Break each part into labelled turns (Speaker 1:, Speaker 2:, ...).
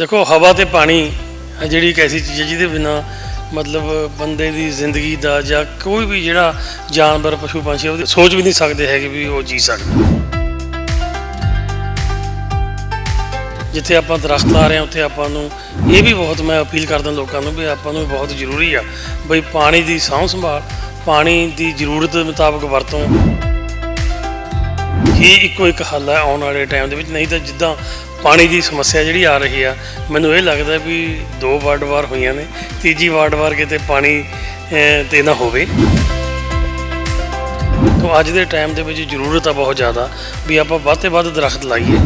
Speaker 1: ਦੇਖੋ, ਹਵਾ ਤੇ ਪਾਣੀ ਜਿਹੜੀ ਇੱਕ ਐਸੀ ਚੀਜ਼ ਹੈ ਜਿਹਦੇ ਬਿਨਾ ਮਤਲਬ ਬੰਦੇ ਦੀ ਜ਼ਿੰਦਗੀ ਦਾ ਜਾਂ ਕੋਈ ਵੀ ਜਿਹੜਾ ਜਾਨਵਰ, ਪਸ਼ੂ, ਪੰਛੀ ਉਹਦੀ ਸੋਚ ਵੀ ਨਹੀਂ ਸਕਦੇ ਹੈਗੇ ਵੀ ਉਹ ਜੀ ਸਕਦਾ ਜਿੱਥੇ ਆਪਾਂ ਦਰਖਤ ਲਾ ਰਹੇ ਹਾਂ, ਉੱਥੇ ਆਪਾਂ ਨੂੰ ਇਹ ਵੀ ਬਹੁਤ ਮੈਂ ਅਪੀਲ ਕਰਦਾ ਲੋਕਾਂ ਨੂੰ ਵੀ ਆਪਾਂ ਨੂੰ ਬਹੁਤ ਜ਼ਰੂਰੀ ਆ ਬਈ ਪਾਣੀ ਦੀ ਸਾਂਭ ਸੰਭਾਲ, ਪਾਣੀ ਦੀ ਜ਼ਰੂਰਤ ਮੁਤਾਬਕ ਵਰਤੋਂ। ਹੀ ਇੱਕੋ ਇੱਕ ਹੱਲ ਹੈ ਆਉਣ ਵਾਲੇ ਟਾਈਮ ਦੇ ਵਿੱਚ, ਨਹੀਂ ਤਾਂ ਜਿੱਦਾਂ ਪਾਣੀ ਦੀ ਸਮੱਸਿਆ ਜਿਹੜੀ ਆ ਰਹੀ ਆ, ਮੈਨੂੰ ਇਹ ਲੱਗਦਾ ਵੀ ਦੋ ਵਾਰਡ ਵਾਰ ਹੋਈਆਂ ਨੇ, ਤੀਜੀ ਵਾਰਡ ਵਾਰ ਕਿਤੇ ਪਾਣੀ ਤੇ ਨਾ ਹੋਵੇ। ਤੋਂ ਅੱਜ ਦੇ ਟਾਈਮ ਦੇ ਵਿੱਚ ਜ਼ਰੂਰਤ ਆ ਬਹੁਤ ਜ਼ਿਆਦਾ ਵੀ ਆਪਾਂ ਵੱਧ ਤੋਂ ਵੱਧ ਦਰਖਤ ਲਾਈਏ।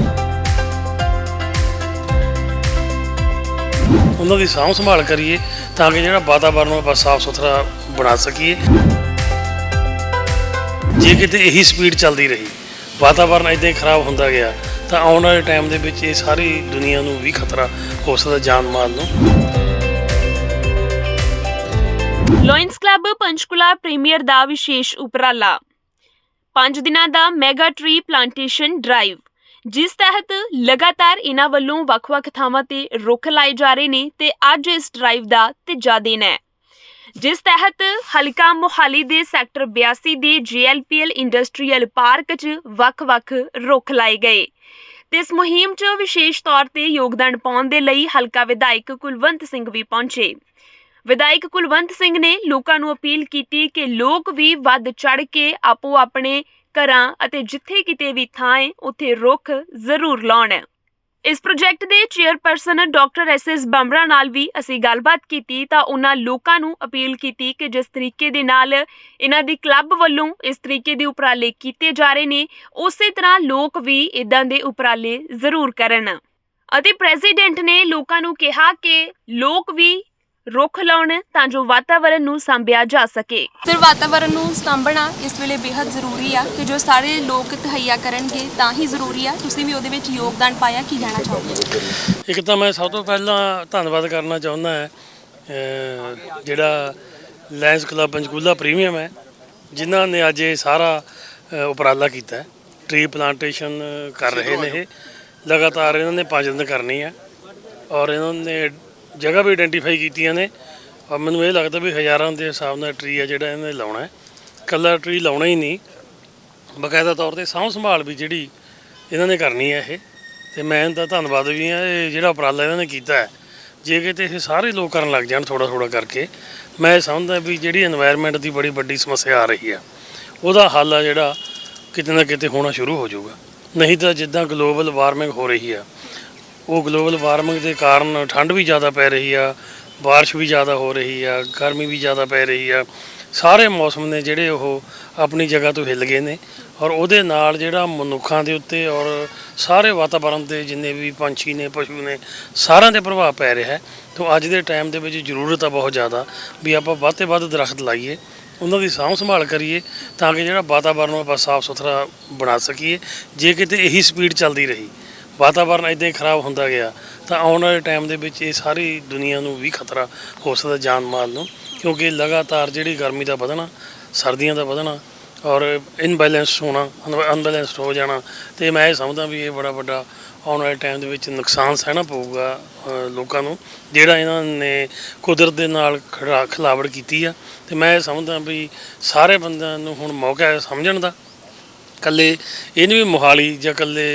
Speaker 1: ਉਹਨਾਂ ਦੀ ਸਾਂਭ ਸੰਭਾਲ ਕਰੀਏ ਤਾਂ ਕਿ ਜਿਹੜਾ ਵਾਤਾਵਰਨ ਨੂੰ ਆਪਾਂ ਸਾਫ਼ ਸੁਥਰਾ ਬਣਾ ਸਕੀਏ। ਜੇ ਕਿਤੇ ਇਹੀ ਸਪੀਡ ਚੱਲਦੀ ਰਹੀ। ਵਾਤਾਵਰਨ ਇਦਾਂ ਹੀ ਖਰਾਬ ਹੁੰਦਾ ਗਿਆ, ਤਾਂ ਆਉਣ ਵਾਲੇ ਟਾਈਮ ਦੇ ਵਿੱਚ ਇਹ ਸਾਰੀ ਦੁਨੀਆ ਨੂੰ ਵੀ ਖਤਰਾ ਹੋ ਸਕਦਾ ਜਾਨ ਮਾਲ ਨੂੰ।
Speaker 2: ਲਾਇਨਸ ਕਲੱਬ ਪੰਚਕੁਲਾ ਪ੍ਰੀਮੀਅਰ ਦਾ ਵਿਸ਼ੇਸ਼ ਉਪਰਾਲਾ। 5 ਦਿਨਾਂ ਦਾ ਮੈਗਾ ਟ੍ਰੀ ਪਲਾਂਟੇਸ਼ਨ ਡਰਾਈਵ ਜਿਸ ਤਹਿਤ ਲਗਾਤਾਰ ਇਹਨਾਂ ਵੱਲੋਂ ਵੱਖ-ਵੱਖ ਥਾਵਾਂ ਤੇ ਰੁੱਖ ਲਾਏ ਜਾ ਰਹੇ ਨੇ ਤੇ ਅੱਜ ਇਸ ਡਰਾਈਵ ਦਾ ਤੀਜਾ ਦਿਨ ਹੈ। ਜਿਸ ਤਹਿਤ ਹਲਕਾ ਮੋਹਾਲੀ ਦੇ ਸੈਕਟਰ 82 ਦੇ ਜੀਐਲਪੀਐਲ ਇੰਡਸਟਰੀਅਲ ਪਾਰਕ 'ਚ ਵੱਖ-ਵੱਖ ਰੁੱਖ ਲਾਏ ਗਏ। ਤੇ ਇਸ ਮੁਹਿੰਮ 'ਚ ਵਿਸ਼ੇਸ਼ ਤੌਰ ਤੇ ਯੋਗਦਾਨ ਪਾਉਣ ਦੇ ਲਈ ਹਲਕਾ ਵਿਧਾਇਕ ਕੁਲਵੰਤ ਸਿੰਘ ਵੀ ਪਹੁੰਚੇ। ਵਿਧਾਇਕ ਕੁਲਵੰਤ ਸਿੰਘ ਨੇ ਲੋਕਾਂ ਨੂੰ ਅਪੀਲ ਕੀਤੀ ਕਿ ਲੋਕ ਵੀ ਵੱਧ ਚੜ ਕੇ ਆਪੋ ਆਪਣੇ ਘਰਾਂ ਅਤੇ ਜਿੱਥੇ ਕਿਤੇ ਵੀ ਥਾਂ ਹੈ ਉੱਥੇ ਰੁੱਖ ਜ਼ਰੂਰ ਲਾਉਣ। ਇਸ ਪ੍ਰੋਜੈਕਟ ਦੇ chairperson doctor S S Bambra ਨਾਲ ਵੀ ਅਸੀਂ ਗੱਲਬਾਤ ਕੀਤੀ ਤਾਂ ਉਹਨਾਂ ਲੋਕਾਂ ਨੂੰ ਅਪੀਲ ਕੀਤੀ ਕਿ ਜਿਸ ਤਰੀਕੇ ਦੇ ਨਾਲ ਇਹਨਾਂ ਦੀ ਕਲੱਬ ਵੱਲੋਂ ਇਸ ਤਰੀਕੇ ਦੇ ਉਪਰਾਲੇ ਕੀਤੇ ਜਾ ਰਹੇ ਨੇ, ਉਸੇ ਤਰ੍ਹਾਂ ਲੋਕ ਵੀ ਇਦਾਂ ਦੇ ਉਪਰਾਲੇ ਜ਼ਰੂਰ ਕਰਨ। ਅਤੇ ਪ੍ਰੈਜ਼ੀਡੈਂਟ ਨੇ ਲੋਕਾਂ ਨੂੰ ਕਿਹਾ ਕਿ ਲੋਕ ਵੀ ਰੁੱਖ ਲਾਉਣ ਤਾਂ ਜੋ ਵਾਤਾਵਰਣ ਨੂੰ ਸੰਭਿਆ ਜਾ ਸਕੇ।
Speaker 3: ਸਿਰ ਵਾਤਾਵਰਣ ਨੂੰ ਸਾਂਭਣਾ ਇਸ ਵੇਲੇ ਬੇहद ਜ਼ਰੂਰੀ ਆ ਕਿ ਜੋ ਸਾਰੇ ਲੋਕ ਤਹਈਆ ਕਰਨਗੇ ਤਾਂ ਹੀ ਜ਼ਰੂਰੀ ਆ। ਤੁਸੀਂ ਵੀ ਉਹਦੇ ਵਿੱਚ ਯੋਗਦਾਨ ਪਾਇਆ ਕੀ ਕਹਿਣਾ ਚਾਹੋਗੇ?
Speaker 1: ਇੱਕ ਤਾਂ ਮੈਂ ਸਭ ਤੋਂ ਪਹਿਲਾਂ ਧੰਨਵਾਦ ਕਰਨਾ ਚਾਹੁੰਦਾ ਹਾਂ ਜਿਹੜਾ ਲਾਇਨਸ ਕਲੱਬ ਪੰਚਕੂਲਾ ਪ੍ਰੀਮੀਅਮ ਹੈ ਜਿਨ੍ਹਾਂ ਨੇ ਅੱਜ ਇਹ ਸਾਰਾ ਉਪਰਾਲਾ ਕੀਤਾ ਹੈ। ਟਰੀ ਪਲਾਂਟੇਸ਼ਨ ਕਰ ਰਹੇ ਨੇ ਇਹ। ਲਗਾਤਾਰ ਇਹਨਾਂ ਨੇ 5 ਦਿਨ ਕਰਨੀ ਹੈ ਔਰ ਇਹਨਾਂ ਨੇ ਜਗ੍ਹਾ ਵੀ ਆਈਡੈਂਟੀਫਾਈ ਕੀਤੀਆਂ ਨੇ। ਔਰ ਮੈਨੂੰ ਇਹ ਲੱਗਦਾ ਵੀ ਹਜ਼ਾਰਾਂ ਦੇ ਹਿਸਾਬ ਨਾਲ ਟਰੀ ਆ ਜਿਹੜਾ ਇਹਨੇ ਲਾਉਣਾ ਹੈ। ਕੱਲਾ ਟਰੀ ਲਾਉਣਾ ਹੀ ਨਹੀਂ। ਬਕਾਇਦਾ ਤੌਰ ਤੇ ਸਾਂਭ ਸੰਭਾਲ ਵੀ ਜਿਹੜੀ ਇਹਨਾਂ ਨੇ ਕਰਨੀ ਹੈ ਇਹ। ਤੇ ਮੈਂ ਤਾਂ ਧੰਨਵਾਦ ਵੀ ਆ ਇਹ ਜਿਹੜਾ ਉਪਰਾਲਾ ਇਹਨਾਂ ਨੇ ਕੀਤਾ ਹੈ। ਜੇ ਕਿਤੇ ਇਹ ਸਾਰੇ ਲੋਕ ਕਰਨ ਲੱਗ ਜਾਣ ਥੋੜਾ ਥੋੜਾ ਕਰਕੇ, ਮੈਂ ਸਮਝਦਾ ਵੀ ਜਿਹੜੀ এনवायरमेंट ਦੀ ਬੜੀ ਵੱਡੀ ਸਮੱਸਿਆ ਆ ਰਹੀ ਆ ਉਹਦਾ ਹੱਲ ਆ ਜਿਹੜਾ ਕਿਤੇ ਨਾ ਕਿਤੇ ਹੋਣਾ ਸ਼ੁਰੂ ਹੋ ਜਾਊਗਾ। ਨਹੀਂ ਤਾਂ ਜਿੱਦਾਂ ਗਲੋਬਲ ਵਾਰਮਿੰਗ ਹੋ ਰਹੀ ਆ ਉਹ ਗਲੋਬਲ ਵਾਰਮਿੰਗ ਦੇ ਕਾਰਨ ਠੰਡ ਵੀ ਜ਼ਿਆਦਾ ਪੈ ਰਹੀ ਆ, ਬਾਰਿਸ਼ ਵੀ ਜ਼ਿਆਦਾ ਹੋ ਰਹੀ ਆ, ਗਰਮੀ ਵੀ ਜ਼ਿਆਦਾ ਪੈ ਰਹੀ ਆ। ਸਾਰੇ ਮੌਸਮ ਨੇ ਜਿਹੜੇ ਉਹ ਆਪਣੀ ਜਗ੍ਹਾ ਤੋਂ ਹਿੱਲ ਗਏ ਨੇ ਔਰ ਉਹਦੇ ਨਾਲ ਜਿਹੜਾ ਮਨੁੱਖਾਂ ਦੇ ਉੱਤੇ ਔਰ ਸਾਰੇ ਵਾਤਾਵਰਣ ਦੇ ਜਿੰਨੇ ਵੀ ਪੰਛੀ ਨੇ, ਪਸ਼ੂ ਨੇ, ਸਾਰਿਆਂ ਦੇ ਪ੍ਰਭਾਵ ਪੈ ਰਿਹਾ ਹੈ। ਤੋਂ ਅੱਜ ਦੇ ਟਾਈਮ ਦੇ ਵਿੱਚ ਜ਼ਰੂਰਤ ਆ ਬਹੁਤ ਜ਼ਿਆਦਾ ਵੀ ਆਪਾਂ ਵੱਧ ਤੋਂ ਵੱਧ ਦਰਖਤ ਲਾਈਏ, ਉਹਨਾਂ ਦੀ ਸਾਂਭ ਸੰਭਾਲ ਕਰੀਏ ਤਾਂ ਕਿ ਜਿਹੜਾ ਵਾਤਾਵਰਣ ਨੂੰ ਆਪਾਂ ਸਾਫ਼ ਸੁਥਰਾ ਬਣਾ ਸਕੀਏ, ਜੇ ਕਿਤੇ ਇਹੀ ਸਪੀਡ ਚੱਲਦੀ ਰਹੀ। ਵਾਤਾਵਰਨ ਇਦਾਂ ਹੀ ਖਰਾਬ ਹੁੰਦਾ ਗਿਆ, ਤਾਂ ਆਉਣ ਵਾਲੇ ਟਾਈਮ ਦੇ ਵਿੱਚ ਇਹ ਸਾਰੀ ਦੁਨੀਆ ਨੂੰ ਵੀ ਖਤਰਾ ਹੋ ਸਕਦਾ ਜਾਨ ਮਾਲ ਨੂੰ, ਕਿਉਂਕਿ ਲਗਾਤਾਰ ਜਿਹੜੀ ਗਰਮੀ ਦਾ ਵਧਣਾ, ਸਰਦੀਆਂ ਦਾ ਵਧਣਾ ਔਰ ਇਨਬੈਲੈਂਸ ਹੋਣਾ ਅਨਬੈਲੈਂਸਡ ਹੋ ਜਾਣਾ, ਤੇ ਮੈਂ ਇਹ ਸਮਝਦਾ ਵੀ ਇਹ ਬੜਾ ਵੱਡਾ ਆਉਣ ਵਾਲੇ ਟਾਈਮ ਦੇ ਵਿੱਚ ਨੁਕਸਾਨ ਸਹਿਣਾ ਪਊਗਾ ਲੋਕਾਂ ਨੂੰ, ਜਿਹੜਾ ਇਹਨਾਂ ਨੇ ਕੁਦਰਤ ਦੇ ਨਾਲ ਖੜਾ, ਖਿਲਾਵੜ ਕੀਤੀ ਆ, ਤੇ ਮੈਂ ਇਹ ਸਮਝਦਾ ਵੀ ਸਾਰੇ ਬੰਦਿਆਂ ਨੂੰ ਹੁਣ ਮੌਕਾ ਹੈ ਸਮਝਣ ਦਾ ਕੱਲੇ ਇਹ ਨਹੀਂ ਵੀ ਮੋਹਾਲੀ ਜਾਂ ਕੱਲੇ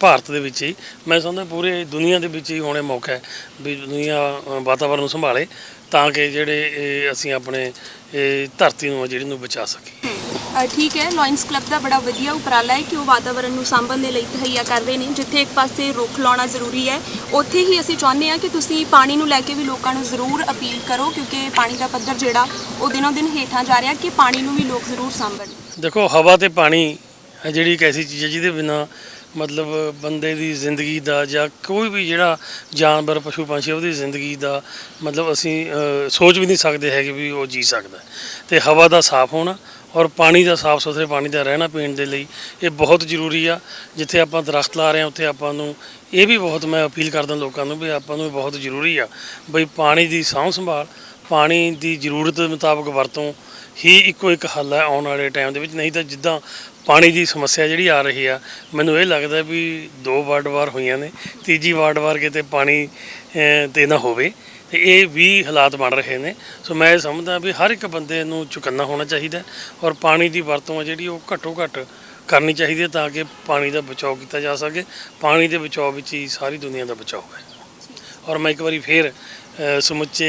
Speaker 1: ਭਾਰਤ ਦੇ ਵਿੱਚ ਹੀ ਮੈਂ ਸਮਝਦਾ ਪੂਰੇ ਦੁਨੀਆ ਦੇ ਵਿੱਚ ਹੀ ਹੋਣੇ ਮੌਕਾ ਹੈ ਵੀ ਦੁਨੀਆ ਵਾਤਾਵਰਨ ਨੂੰ ਸੰਭਾਲੇ ਤਾਂ ਕਿ ਜਿਹੜੇ ਅਸੀਂ ਆਪਣੇ ਇਹ ਧਰਤੀ ਨੂੰ ਜਿਹੜੀ ਨੂੰ ਬਚਾ ਸਕੀਏ।
Speaker 3: ਠੀਕ ਹੈ ਲਾਇਨਸ ਕਲੱਬ ਦਾ ਬੜਾ ਵਧੀਆ ਉਪਰਾਲਾ ਹੈ ਕਿ ਉਹ ਵਾਤਾਵਰਣ ਨੂੰ ਸਾਂਭਣ ਦੇ ਲਈ ਤਹਈਆ ਕਰ ਰਹੇ ਨੇ ਜਿੱਥੇ ਇੱਕ ਪਾਸੇ ਰੁੱਖ ਲਾਉਣਾ ਜ਼ਰੂਰੀ ਹੈ। ਉੱਥੇ ਹੀ ਅਸੀਂ ਚਾਹੁੰਦੇ ਹਾਂ ਕਿ ਤੁਸੀਂ ਪਾਣੀ ਨੂੰ ਲੈ ਕੇ ਵੀ ਲੋਕਾਂ ਨੂੰ ਜ਼ਰੂਰ ਅਪੀਲ ਕਰੋ ਕਿਉਂਕਿ ਪਾਣੀ ਦਾ ਪੱਧਰ ਜਿਹੜਾ ਉਹ ਦਿਨੋਂ ਦਿਨ ਹੇਠਾਂ ਜਾ ਰਿਹਾ ਕਿ ਪਾਣੀ ਨੂੰ ਵੀ ਲੋਕ ਜ਼ਰੂਰ ਸਾਂਭਣ।
Speaker 1: ਦੇਖੋ ਹਵਾ ਤੇ ਪਾਣੀ ਇਹ ਜਿਹੜੀ ਇੱਕ ਐਸੀ ਚੀਜ਼ ਹੈ ਜਿਹਦੇ ਬਿਨਾ ਮਤਲਬ ਬੰਦੇ ਦੀ ਜ਼ਿੰਦਗੀ ਦਾ ਜਾਂ ਕੋਈ ਵੀ ਜਿਹੜਾ ਜਾਨਵਰ ਪਸ਼ੂ ਪੰਛੀ ਉਹਦੀ ਜ਼ਿੰਦਗੀ ਦਾ ਮਤਲਬ ਅਸੀਂ ਅਹ, ਸੋਚ ਵੀ ਨਹੀਂ ਸਕਦੇ ਹੈਗੇ ਵੀ ਉਹ ਜੀ ਸਕਦਾ ਹੈ। ਤੇ ਹਵਾ ਦਾ ਸਾਫ਼ ਹੋਣਾ ਔਰ ਪਾਣੀ ਦਾ ਸਾਫ਼ ਸੁਥਰੇ ਪਾਣੀ ਦਾ ਰਹਿਣਾ ਪੀਣ ਦੇ ਲਈ ਇਹ ਬਹੁਤ ਜ਼ਰੂਰੀ ਆ ਜਿੱਥੇ ਆਪਾਂ ਦਰਖਤ ਲਾ ਰਹੇ ਹਾਂ ਉੱਥੇ ਆਪਾਂ ਨੂੰ ਇਹ ਵੀ ਬਹੁਤ ਮੈਂ ਅਪੀਲ ਕਰਦਾ ਲੋਕਾਂ ਨੂੰ ਵੀ ਆਪਾਂ ਨੂੰ ਇਹ ਬਹੁਤ ਜ਼ਰੂਰੀ ਆ ਬਈ ਪਾਣੀ ਦੀ ਸਾਂਭ ਸੰਭਾਲ ਪਾਣੀ ਦੀ ਜ਼ਰੂਰਤ ਮੁਤਾਬਕ ਵਰਤੋਂ ਹੀ ਇੱਕੋ ਇੱਕ ਹੱਲ ਹੈ ਆਉਣ ਵਾਲੇ ਟਾਈਮ ਦੇ ਵਿੱਚ। ਨਹੀਂ ਤਾਂ ਜਿੱਦਾਂ ਪਾਣੀ ਦੀ ਸਮੱਸਿਆ ਜਿਹੜੀ ਆ ਰਹੀ ਆ ਮੈਨੂੰ ਇਹ ਲੱਗਦਾ ਵੀ ਦੋ ਵਾਰਡ ਵਾਰ ਹੋਈਆਂ ਨੇ ਤੀਜੀ ਵਾਰਡ ਵਾਰ ਕਿਤੇ ਪਾਣੀ ਅਹ, ਤੇ ਨਾ ਹੋਵੇ। ਤੇ ਇਹ ਵੀ ਹਾਲਾਤ ਬਣ ਰਹੇ ਨੇ। ਸੋ ਮੈਂ ਇਹ ਸਮਝਦਾ ਵੀ ਹਰ ਇੱਕ ਬੰਦੇ ਨੂੰ ਚੁਕੰਨਾ ਹੋਣਾ ਚਾਹੀਦਾ ਔਰ ਪਾਣੀ ਦੀ ਵਰਤੋਂ ਆ ਜਿਹੜੀ ਉਹ ਘੱਟੋ ਘੱਟ ਕਰਨੀ ਚਾਹੀਦੀ ਹੈ ਤਾਂ ਕਿ ਪਾਣੀ ਦਾ ਬਚਾਓ ਕੀਤਾ ਜਾ ਸਕੇ। ਪਾਣੀ ਦੇ ਬਚਾਓ ਵਿੱਚ ਹੀ ਸਾਰੀ ਦੁਨੀਆ ਦਾ ਬਚਾਓ ਹੈ ਔਰ ਮੈਂ ਇੱਕ ਵਾਰੀ ਫੇਰ ਸਮੁੱਚੇ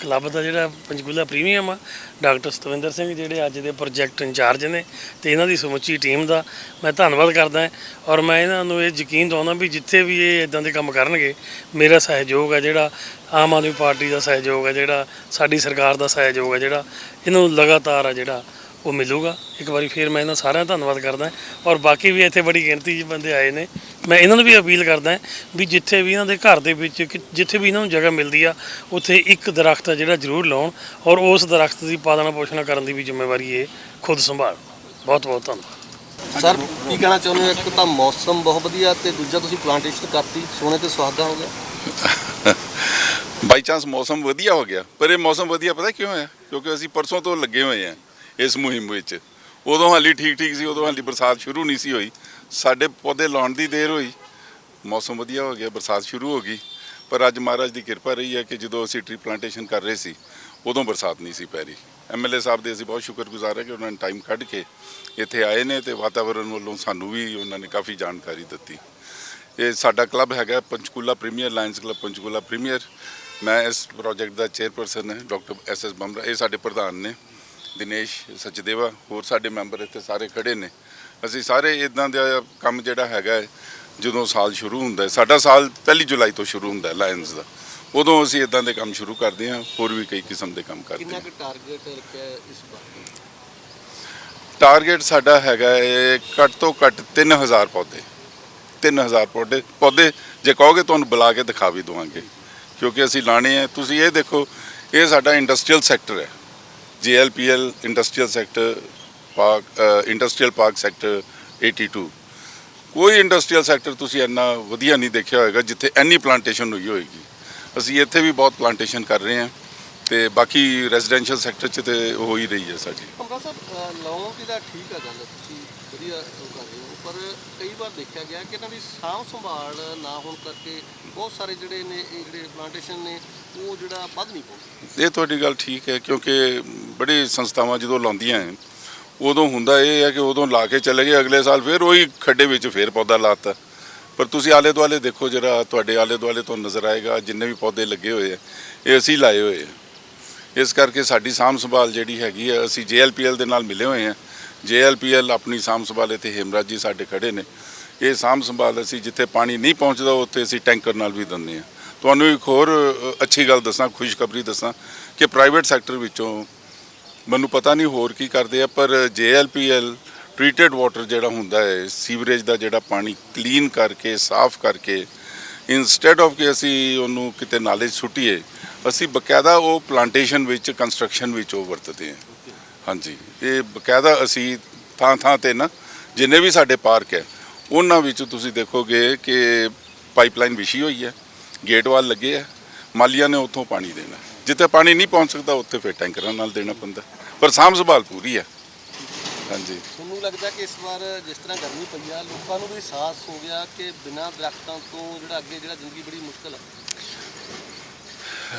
Speaker 1: ਕਲੱਬ ਦਾ ਜਿਹੜਾ ਪੰਚਕੂਲਾ ਪ੍ਰੀਮੀਅਮ ਆ, ਡਾਕਟਰ ਸਤਵਿੰਦਰ ਸਿੰਘ ਜਿਹੜੇ ਅੱਜ ਦੇ ਪ੍ਰੋਜੈਕਟ ਇੰਚਾਰਜ ਨੇ ਤੇ ਇਹਨਾਂ ਦੀ ਸਮੁੱਚੀ ਟੀਮ ਦਾ ਮੈਂ ਧੰਨਵਾਦ ਕਰਦਾ ਔਰ ਮੈਂ ਇਹਨਾਂ ਨੂੰ ਇਹ ਯਕੀਨ ਦਿਵਾਉਂਦਾ ਵੀ ਜਿੱਥੇ ਵੀ ਇਹ ਇਦਾਂ ਦੇ ਕੰਮ ਕਰਨਗੇ, ਮੇਰਾ ਸਹਿਯੋਗ ਆ ਜਿਹੜਾ ਆਮ ਆਦਮੀ ਪਾਰਟੀ ਦਾ ਸਹਿਯੋਗ ਹੈ ਜਿਹੜਾ, ਸਾਡੀ ਸਰਕਾਰ ਦਾ ਸਹਿਯੋਗ ਹੈ ਜਿਹੜਾ, ਇਹਨੂੰ ਲਗਾਤਾਰ ਆ ਜਿਹੜਾ ਉਹ ਮਿਲੂਗਾ। ਇੱਕ ਵਾਰੀ ਫੇਰ ਮੈਂ ਇਹਨਾਂ ਸਾਰਿਆਂ ਦਾ ਧੰਨਵਾਦ ਕਰਦਾ ਔਰ ਬਾਕੀ ਵੀ ਇੱਥੇ ਬੜੀ ਗਿਣਤੀ 'ਚ ਬੰਦੇ ਆਏ ਨੇ। ਮੈਂ ਇਹਨਾਂ ਨੂੰ ਵੀ ਅਪੀਲ ਕਰਦਾ ਵੀ ਜਿੱਥੇ ਵੀ ਇਹਨਾਂ ਦੇ ਘਰ ਦੇ ਵਿੱਚ ਕਿ- ਜਿੱਥੇ ਵੀ ਇਹਨਾਂ ਨੂੰ ਜਗ੍ਹਾ ਮਿਲਦੀ ਆ ਉੱਥੇ ਇੱਕ ਦਰਖਤ ਆ ਜਿਹੜਾ ਜ਼ਰੂਰ ਲਾਉਣ ਔਰ ਉਸ ਦਰਖਤ ਦੀ ਪਾਲਣਾ ਪੋਸ਼ਣ ਕਰਨ ਦੀ ਵੀ ਜ਼ਿੰਮੇਵਾਰੀ ਇਹ ਖੁਦ ਸੰਭਾਲ। ਬਹੁਤ ਬਹੁਤ ਧੰਨਵਾਦ।
Speaker 4: ਸਰ ਕੀ ਕਹਿਣਾ ਚਾਹੁੰਦੇ ਹੋ? ਇੱਕ ਤਾਂ ਮੌਸਮ ਬਹੁਤ ਵਧੀਆ ਤੇ ਦੂਜਾ ਤੁਸੀਂ ਪਲਾਂਟੇਸ਼ਨ ਕਰਤੀ ਸੋਨੇ ਤੇ ਸੁਹਾਗਾ ਹੋ ਗਿਆ।
Speaker 5: ਬਾਈ ਚਾਂਸ ਮੌਸਮ ਵਧੀਆ ਹੋ ਗਿਆ ਪਰ ਇਹ ਮੌਸਮ ਵਧੀਆ ਪਤਾ ਕਿਉਂ ਹੈ ਕਿਉਂਕਿ ਅਸੀਂ ਪਰਸੋਂ ਤੋਂ ਲੱਗੇ ਹੋਏ ਹਾਂ। ਇਸ ਮੁਹਿੰਮ ਵਿੱਚ। ਉਦੋਂ ਹਾਲੀ ਠੀਕ ਠੀਕ ਸੀ, ਉਦੋਂ ਹਾਲੀ ਬਰਸਾਤ ਸ਼ੁਰੂ ਨਹੀਂ ਸੀ ਹੋਈ। ਸਾਡੇ ਪੌਦੇ ਲਾਉਣ ਦੀ ਦੇਰ ਹੋਈ। ਮੌਸਮ ਵਧੀਆ ਹੋ ਗਿਆ, ਬਰਸਾਤ ਸ਼ੁਰੂ ਹੋ ਗਈ। ਪਰ ਅੱਜ ਮਹਾਰਾਜ ਦੀ ਕਿਰਪਾ ਰਹੀ ਹੈ ਕਿ ਜਦੋਂ ਅਸੀਂ ਟਰੀ ਪਲਾਂਟੇਸ਼ਨ ਕਰ ਰਹੇ ਸੀ, ਉਦੋਂ ਬਰਸਾਤ ਨਹੀਂ ਸੀ ਪੈ ਰਹੀ। ਐਮਐਲਏ ਸਾਹਿਬ ਦੇ ਅਸੀਂ ਬਹੁਤ ਸ਼ੁਕਰਗੁਜ਼ਾਰ ਹਾਂ ਕਿ ਉਹਨਾਂ ਨੇ ਟਾਈਮ ਕੱਢ ਕੇ ਇੱਥੇ ਆਏ ਨੇ ਤੇ ਵਾਤਾਵਰਣ ਵੱਲੋਂ ਸਾਨੂੰ ਵੀ ਉਹਨਾਂ ਨੇ ਕਾਫੀ ਜਾਣਕਾਰੀ ਦਿੱਤੀ। ਇਹ ਸਾਡਾ ਕਲੱਬ ਹੈਗਾ Panchkula premier lions club Panchkula premier ਮੈਂ ਇਸ ਪ੍ਰੋਜੈਕਟ ਦਾ ਚੇਅਰਪਰਸਨ ਹਾਂ ਡਾਕਟਰ ਐਸ ਐਸ ਬੰਬਰਾ, ਇਹ ਸਾਡੇ ਪ੍ਰਧਾਨ ਨੇ। ਦਿਨੇਸ਼ ਸਚਦੇਵਾ ਹੋਰ ਸਾਡੇ ਮੈਂਬਰ ਇੱਥੇ ਸਾਰੇ ਖੜੇ ਨੇ। ਅਸੀਂ ਸਾਰੇ ਇਦਾਂ ਦਾ ਕੰਮ ਜਿਹੜਾ ਹੈਗਾ ਜਦੋਂ ਸਾਲ ਸ਼ੁਰੂ ਹੁੰਦਾ ਹੈ ਸਾਡਾ ਸਾਲ ਪਹਿਲੀ ਜੁਲਾਈ ਤੋਂ ਸ਼ੁਰੂ ਹੁੰਦਾ ਹੈ ਲਾਇਨਸ ਦਾ। ਉਦੋਂ ਅਸੀਂ ਇਦਾਂ ਦੇ ਕੰਮ ਸ਼ੁਰੂ ਕਰਦੇ ਹਾਂ ਹੋਰ ਵੀ ਕਈ ਕਿਸਮ ਦੇ ਕੰਮ ਕਰਦੇ
Speaker 4: ਕਿੰਨਾ
Speaker 5: ਹਾਂ।
Speaker 4: ਕੁ ਟਾਰਗੇਟ ਰੱਖਿਆ ਇਸ ਵਾਰ
Speaker 5: ਟਾਰਗੇਟ ਸਾਡਾ ਹੈਗਾ ਹੈ ਘੱਟ ਤੋਂ ਘੱਟ 3000 ਪੌਦੇ। 3000 ਪੌਦੇ ਪੌਦੇ ਜੇ ਕਹੋਗੇ ਤੁਹਾਨੂੰ ਬੁਲਾ ਕੇ ਦਿਖਾ ਵੀ ਦਵਾਂਗੇ। ਕਿਉਂਕਿ ਅਸੀਂ ਲਾਣੇ ਆ। ਤੁਸੀਂ ਇਹ ਦੇਖੋ ਇਹ ਸਾਡਾ ਇੰਡਸਟਰੀਅਲ ਸੈਕਟਰ ਹੈ। GLPL industrial sector park industrial park sector 82 ਕੋਈ ਇੰਡਸਟਰੀਅਲ ਸੈਕਟਰ ਤੁਸੀਂ ਇੰਨਾ ਵਧੀਆ ਨਹੀਂ ਦੇਖਿਆ ਹੋਵੇਗਾ ਜਿੱਥੇ ਐਨੀ ਪਲਾਂਟੇਸ਼ਨ ਹੋਈ ਹੋਏਗੀ। ਅਸੀਂ ਇੱਥੇ ਵੀ ਬਹੁਤ ਪਲਾਂਟੇਸ਼ਨ ਕਰ ਰਹੇ ਹਾਂ ਤੇ ਬਾਕੀ ਰੈਜ਼ੀਡੈਂਸ਼ੀਅਲ ਸੈਕਟਰ 'ਚ ਤੇ ਹੋ ਹੀ ਰਹੀ ਹੈ ਸਾਡੀ।
Speaker 4: ਕਮਰਾ ਸਾਹਿਬ ਲਾਉਣ ਦੀ ਤਾਂ ਠੀਕ ਆ ਗੱਲ ਤੁਸੀਂ ਵਧੀਆ ਉਹ ਕਰ ਰਹੇ ਹੋ ਪਰ ਕਈ ਵਾਰ ਦੇਖਿਆ ਗਿਆ ਕਿ ਇਹਨਾਂ ਦੀ ਸਾਂਭ ਸੰਭਾਲ ਨਾ ਹੋਣ ਕਰਕੇ ਬਹੁਤ ਸਾਰੇ ਜਿਹੜੇ ਨੇ ਇਹ ਜਿਹੜੇ ਪਲਾਂਟੇਸ਼ਨ ਨੇ ਉਹ ਜਿਹੜਾ ਵੱਧ ਨਹੀਂ ਪਾਉਂਦੇ।
Speaker 5: ਇਹ ਤੁਹਾਡੀ ਗੱਲ ਠੀਕ ਹੈ ਕਿਉਂਕਿ ਬੜੀ ਸੰਸਥਾਵਾਂ ਜਦੋਂ ਲਾਉਂਦੀਆਂ ਹੈ ਉਦੋਂ ਹੁੰਦਾ ਇਹ ਹੈ ਕਿ ਉਦੋਂ ਲਾ ਕੇ ਚਲੇ ਗਏ, ਅਗਲੇ ਸਾਲ ਫਿਰ ਉਹੀ ਖੱਡੇ ਵਿੱਚ ਫਿਰ ਪੌਦਾ ਲਾਤਾ। ਪਰ ਤੁਸੀਂ ਆਲੇ ਦੁਆਲੇ ਦੇਖੋ ਜਿਹੜਾ ਤੁਹਾਡੇ ਆਲੇ ਦੁਆਲੇ ਤੁਹਾਨੂੰ ਨਜ਼ਰ ਆਏਗਾ, ਜਿੰਨੇ ਵੀ ਪੌਦੇ ਲੱਗੇ ਹੋਏ ਆ ਇਹ ਅਸੀਂ ਲਾਏ ਹੋਏ ਆ ਇਸ ਕਰਕੇ ਸਾਡੀ ਸਾਂਭ ਸੰਭਾਲ ਜਿਹੜੀ ਹੈਗੀ ਆ ਅਸੀਂ ਜੇਐਲਪੀਐਲ ਦੇ ਨਾਲ ਮਿਲੇ ਹੋਏ ਆ। ਜੇਐਲਪੀਐਲ ਆਪਣੀ ਸਾਂਭ ਸੰਭਾਲ ਇੱਥੇ ਹੇਮਰਾਜ ਜੀ ਸਾਡੇ ਖੜੇ ਨੇ। ਇਹ ਸਾਂਭ ਸੰਭਾਲ ਅਸੀਂ ਜਿੱਥੇ ਪਾਣੀ ਨਹੀਂ ਪਹੁੰਚਦਾ, ਉੱਥੇ ਅਸੀਂ ਟੈਂਕਰ ਨਾਲ ਵੀ ਦਿੰਦੇ ਆ। ਤੁਹਾਨੂੰ ਇੱਕ ਹੋਰ ਅੱਛੀ ਗੱਲ ਦੱਸਾਂ, ਖੁਸ਼ਖਬਰੀ ਦੱਸਾਂ ਕਿ ਪ੍ਰਾਈਵੇਟ ਸੈਕਟਰ ਵਿੱਚੋਂ ਮੈਨੂੰ ਪਤਾ ਨਹੀਂ ਹੋਰ ਕੀ ਕਰਦੇ ਆ, ਪਰ ਜੇਐਲਪੀਐਲ ਟ੍ਰੀਟਡ ਵਾਟਰ ਜਿਹੜਾ ਹੁੰਦਾ ਹੈ ਸੀਵਰੇਜ ਦਾ ਜਿਹੜਾ ਪਾਣੀ ਕਲੀਨ ਕਰਕੇ, ਸਾਫ਼ ਕਰਕੇ ਇਨਸਟੈਡ ਆਫ ਕਿ ਅਸੀਂ ਉਹਨੂੰ ਕਿਤੇ ਨਾਲੇ 'ਚ ਸੁੱਟੀਏ, ਅਸੀਂ ਬਕਾਇਦਾ ਉਹ ਪਲਾਂਟੇਸ਼ਨ ਵਿੱਚ ਕੰਸਟਰਕਸ਼ਨ ਵਿੱਚ ਉਹ ਵਰਤਦੇ ਹਾਂ। ਹਾਂਜੀ, ਇਹ ਬਕਾਇਦਾ ਅਸੀਂ ਥਾਂ ਥਾਂ ਤੇ ਨਾ, ਜਿੰਨੇ ਵੀ ਸਾਡੇ ਪਾਰਕ ਹੈ, ਉਹਨਾਂ ਵਿੱਚ ਤੁਸੀਂ ਦੇਖੋਗੇ ਕਿ ਪਾਈਪਲਾਈਨ ਵਿਛੀ ਹੋਈ ਹੈ, ਗੇਟ ਵਾਲ ਲੱਗੇ ਆ, ਮਾਲੀਆਂ ਨੇ ਉੱਥੋਂ ਪਾਣੀ ਦੇਣਾ। ਜਿੱਥੇ ਪਾਣੀ ਨਹੀਂ ਪਹੁੰਚ ਸਕਦਾ ਉੱਥੇ ਫਿਰ ਟੈਂਕਰਾਂ ਨਾਲ ਦੇਣਾ ਪੈਂਦਾ। ਪਰ ਸਾਂਭ ਸੰਭਾਲ ਪੂਰੀ ਹੈ ਹਾਂਜੀ।
Speaker 4: ਤੁਹਾਨੂੰ ਲੱਗਦਾ ਕਿ ਇਸ ਵਾਰ ਜਿਸ ਤਰ੍ਹਾਂ ਗਰਮੀ ਪਈ ਆ ਲੋਕਾਂ ਨੂੰ ਵੀ ਅਹਿਸਾਸ ਹੋ ਗਿਆ ਕਿ ਬਿਨਾਂ ਦਰਖਤਾਂ ਤੋਂ ਜਿਹੜਾ ਅੱਗੇ ਜਿਹੜਾ ਜ਼ਿੰਦਗੀ ਬੜੀ ਮੁਸ਼ਕਲ ਆ?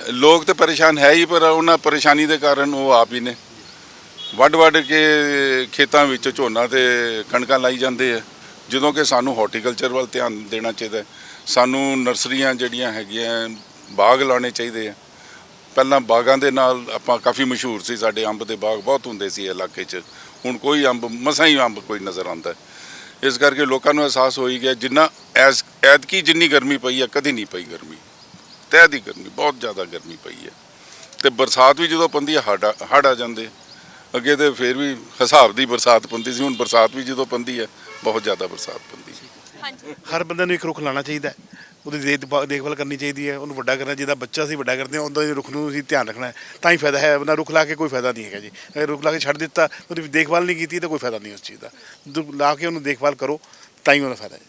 Speaker 5: ਲੋਕ ਤੇ ਪਰੇਸ਼ਾਨ ਹੈ ਹੀ ਪਰ ਉਹਨਾਂ ਪਰੇਸ਼ਾਨੀ ਦੇ ਕਾਰਨ ਉਹ ਆਪ ਹੀ ਨੇ। ਵੱਡ ਵੱਡ ਕੇ ਖੇਤਾਂ ਵਿੱਚ ਝੋਨਾ ਤੇ ਕਣਕਾਂ ਲਾਈ ਜਾਂਦੇ ਆ। ਜਦੋਂ ਕਿ ਸਾਨੂੰ ਹਾਰਟੀਕਲਚਰ ਵੱਲ ਧਿਆਨ ਦੇਣਾ ਚਾਹੀਦਾ। ਸਾਨੂੰ ਨਰਸਰੀਆਂ ਜਿਹੜੀਆਂ ਹੈਗੀਆਂ ਬਾਗ ਲਾਉਣੇ ਚਾਹੀਦੇ ਆ। ਪਹਿਲਾਂ ਬਾਗਾਂ ਦੇ ਨਾਲ ਆਪਾਂ ਕਾਫੀ ਮਸ਼ਹੂਰ ਸੀ ਸਾਡੇ ਅੰਬ ਦੇ ਬਾਗ ਬਹੁਤ ਹੁੰਦੇ ਸੀ ਇਲਾਕੇ 'ਚ। ਹੁਣ ਕੋਈ ਅੰਬ ਮਸਾਂ ਹੀ ਅੰਬ ਕੋਈ ਨਜ਼ਰ ਆਉਂਦਾ। ਹੈ। ਇਸ ਕਰਕੇ ਲੋਕਾਂ ਨੂੰ ਅਹਿਸਾਸ ਹੋਈ ਗਿਆ ਜਿੰਨਾ ਐਸ ਐਤਕੀ ਜਿੰਨੀ ਗਰਮੀ ਪਈ ਆ ਕਦੀ ਨਹੀਂ ਪਈ ਗਰਮੀ। ਤਹਿ ਦੀ ਗਰਮੀ ਬਹੁਤ ਜ਼ਿਆਦਾ ਗਰਮੀ ਪਈ ਹੈ ਤੇ ਬਰਸਾਤ ਵੀ ਜਦੋਂ ਪੈਂਦੀ ਹੈ ਹੜ ਆ- ਜਾਂਦੇ। ਅੱਗੇ ਤੇ ਫਿਰ ਵੀ ਹਿਸਾਬ ਦੀ ਬਰਸਾਤ ਪੈਂਦੀ ਸੀ ਹੁਣ ਬਰਸਾਤ ਵੀ ਜਦੋਂ ਪੈਂਦੀ ਹੈ ਬਹੁਤ ਜ਼ਿਆਦਾ ਬਰਸਾਤ ਪੈਂਦੀ। ਹੈ
Speaker 3: ਹਾਂਜੀ।
Speaker 6: ਹਰ ਬੰਦੇ ਨੂੰ ਇੱਕ ਰੁੱਖ ਲਾਣਾ ਚਾਹੀਦਾ। ਹੈ। ਉਹਦੀ ਦੇਖ- ਦੇਖਭਾਲ ਕਰਨੀ ਚਾਹੀਦੀ ਹੈ, ਉਹਨੂੰ ਵੱਡਾ ਕਰਨਾ ਚਾਹੀਦਾ ਬੱਚਾ ਅਸੀਂ ਵੱਡਾ ਕਰਦੇ ਹਾਂ, ਉਹਦਾ ਰੁੱਖ ਨੂੰ ਅਸੀਂ ਧਿਆਨ ਰੱਖਣਾ ਹੈ। ਤਾਂ ਹੀ ਫਾਇਦਾ ਹੈ ਬੰਦਾ ਰੁੱਖ ਲਾ ਕੇ ਕੋਈ ਫਾਇਦਾ ਨਹੀਂ ਹੈਗਾ ਜੀ। ਅਗਰ ਰੁੱਖ ਲਾ ਕੇ ਛੱਡ ਦਿੱਤਾ, ਉਹਦੀ ਦੇਖਭਾਲ ਨਹੀਂ ਕੀਤੀ, ਤਾਂ ਕੋਈ ਫਾਇਦਾ ਨਹੀਂ ਉਸ ਚੀਜ਼ ਦਾ। ਦੁ- ਲਾ ਕੇ ਉਹਨੂੰ ਦੇਖਭਾਲ ਕਰੋ, ਤਾਂ ਹੀ ਉਹਦਾ ਫਾਇਦਾ ਹੈ।